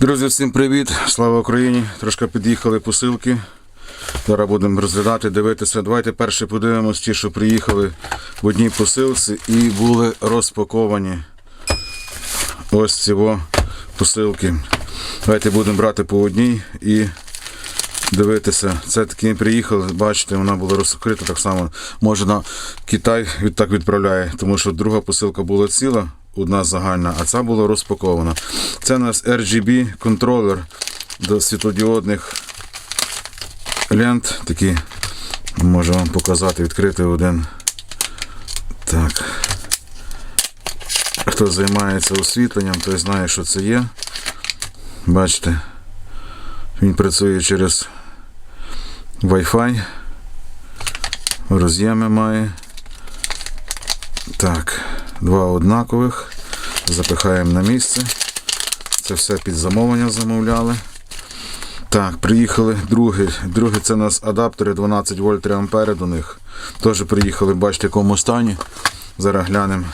Друзі, всім привіт! Слава Україні! Трошки під'їхали посилки. Зараз будемо розглядати, дивитися. Давайте перше подивимось ті, що приїхали в одній посилці і були розпаковані. Ось ці посилки. Давайте будемо брати по одній і дивитися. Це таки приїхали, бачите, вона була розкрита так само. Може на Китай відтак відправляє, тому що друга посилка була ціла, одна загальна, а ця була розпакована. Це у нас RGB контролер до світлодіодних лент. Такі можу вам показати, відкрити один. Так. Хто займається освітленням, той знає, що це є. Бачите, він працює через Wi-Fi. Роз'єми має. Так, два однакових. Запихаємо на місце. Це все під замовлення замовляли. Так, приїхали другий. Другий це у нас адаптери 12 вольт 3 ампери до них. Теж приїхали, бачите, в якому стані. Зараз глянемо.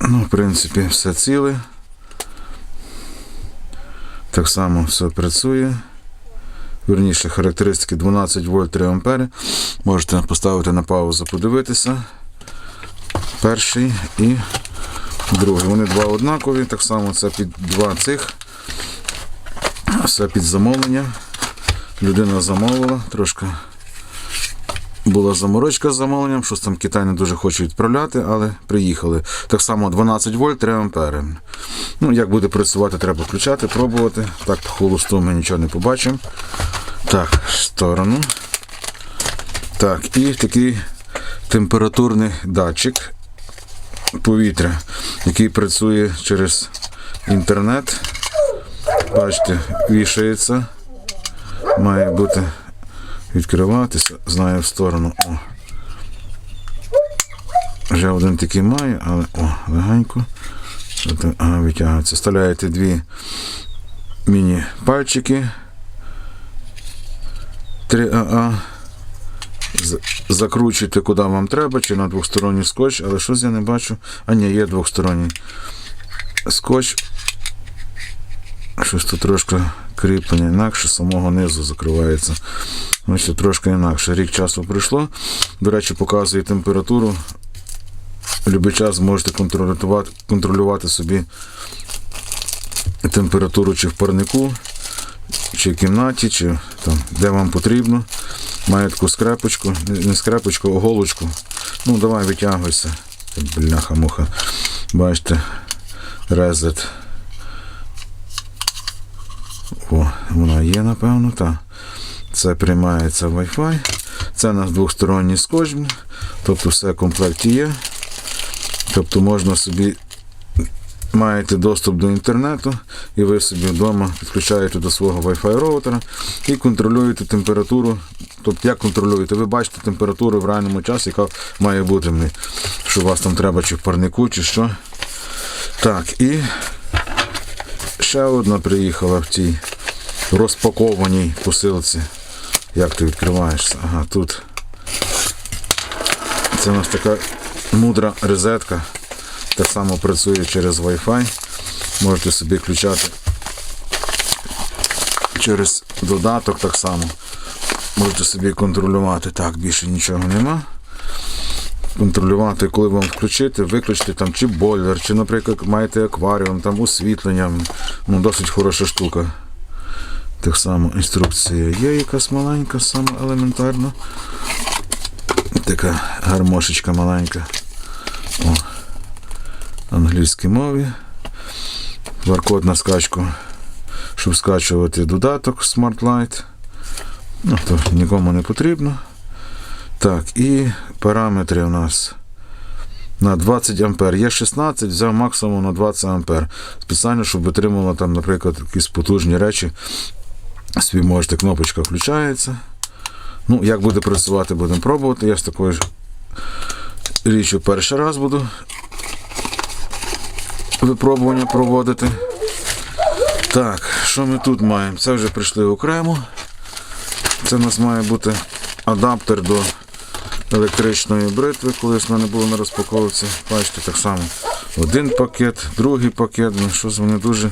Ну, в принципі, все ціле. Так само все працює. Вірніше, характеристики 12 вольт 3 ампери. Можете поставити на паузу, подивитися. Перший і другий. Вони два однакові, так само це під два цих. Все під замовлення. Людина замовила, трошки була заморочка з замовленням, щось там Китай не дуже хоче відправляти, але приїхали. Так само 12 вольт 3 ампери. Ну, як буде працювати, треба включати, пробувати. Так, по холосту ми нічого не побачимо. Так, в сторону. Так, і такий температурний датчик повітря, який працює через інтернет. Бачите, вішається. Має бути відкриватися, знаю в сторону. О. Вже один такий має, але о, легенько. Ага, витягується. Вставляєте дві міні-пальчики. 3АА. Закручуйте куди вам треба, чи на двосторонній скотч, але щось я не бачу. А ні, є двосторонній скотч. Щось тут трошки кріплення інакше, самого низу закривається. Ось це трошки інакше. Рік часу пройшло. До речі, показує температуру. Будь-який час зможете контролювати, контролювати собі температуру чи в парнику, чи в кімнаті, чи там, де вам потрібно. Має таку скрепочку, не скрепочку, а голочку. Ну, давай витягуйся. Бляха-муха. Бачите, резет. О, вона є, напевно, так. Це приймається Wi-Fi. Це у нас двосторонній скотч. Тобто все в комплекті є. Тобто можна собі маєте доступ до інтернету, і ви собі вдома підключаєте до свого Wi-Fi роутера і контролюєте температуру. Тобто, як контролюєте? Ви бачите температуру в реальному часі, яка має бути, що у вас там треба чи в парнику, чи що. Так, і ще одна приїхала в цій розпакованій посилці. Як ти відкриваєшся? Ага, тут. Це у нас така мудра розетка. Так само працює через Wi-Fi. Можете собі включати через додаток так само. Можете собі контролювати. Так, більше нічого нема. Контролювати, коли вам включити, виключити там чи бойлер, чи, наприклад, маєте акваріум, там освітлення. Ну, досить хороша штука. Так само інструкція є якась маленька, саме елементарна. Така гармошечка маленька. О. Англійській мові. QR-код на скачку, щоб скачувати додаток Smart Light. Ну, то нікому не потрібно. Так, і параметри у нас на 20 ампер. Є 16, взяв максимум на 20 ампер. Спеціально, щоб витримувало там, наприклад, якісь потужні речі. Собі можете, кнопочка включається. Ну, як буде працювати, будемо пробувати. Я з такою річчю перший раз буду випробування проводити. Так, що ми тут маємо? Це вже прийшли окремо. Це у нас має бути адаптер до електричної бритви, колись в мене було на розпаковці. Бачите, так само один пакет, другий пакет. Ну, щось вони дуже.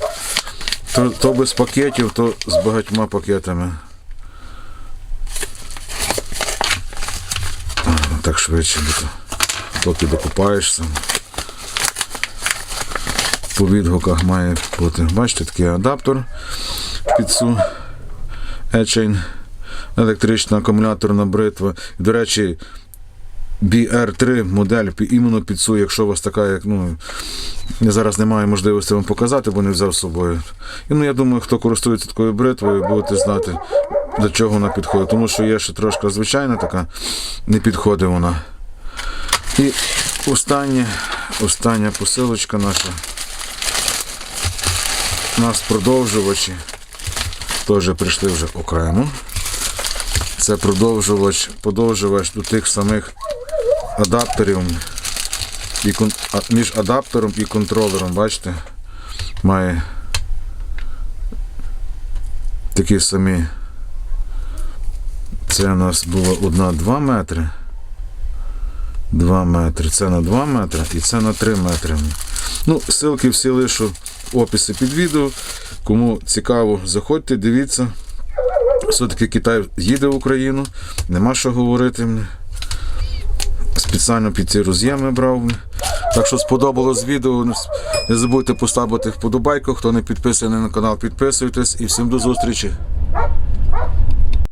То, то без пакетів, то з багатьма пакетами. Так, ну, швидше, бо поки докупаєшся. По відгуках має бути. Бачите, такий адаптер під цю Ечейн, електрична акумуляторна бритва. До речі, BR3 модель іменно під цю, якщо у вас така, як ну. Я зараз не маю можливості вам показати, бо не взяв з собою. І ну я думаю, хто користується такою бритвою, будете знати, до чого вона підходить. Тому що є ще трошки звичайна така, не підходить вона. І остання, остання посилочка наша. У нас продовжувачі теж прийшли вже окремо. Це продовжувач, подовжувач до тих самих адаптерів. І між адаптером і контролером, бачите, має такі самі. Це у нас було одна 2 метри. 2 метри. Це на 2 метри і це на 3 метри. Ну, ссылки всі лишу описі під відео. Кому цікаво, заходьте, дивіться. Все-таки Китай їде в Україну, нема що говорити. Спеціально під ці роз'єми брав. Так що сподобалось відео. Не забудьте поставити вподобайку. Хто не підписаний на канал, підписуйтесь і всім до зустрічі.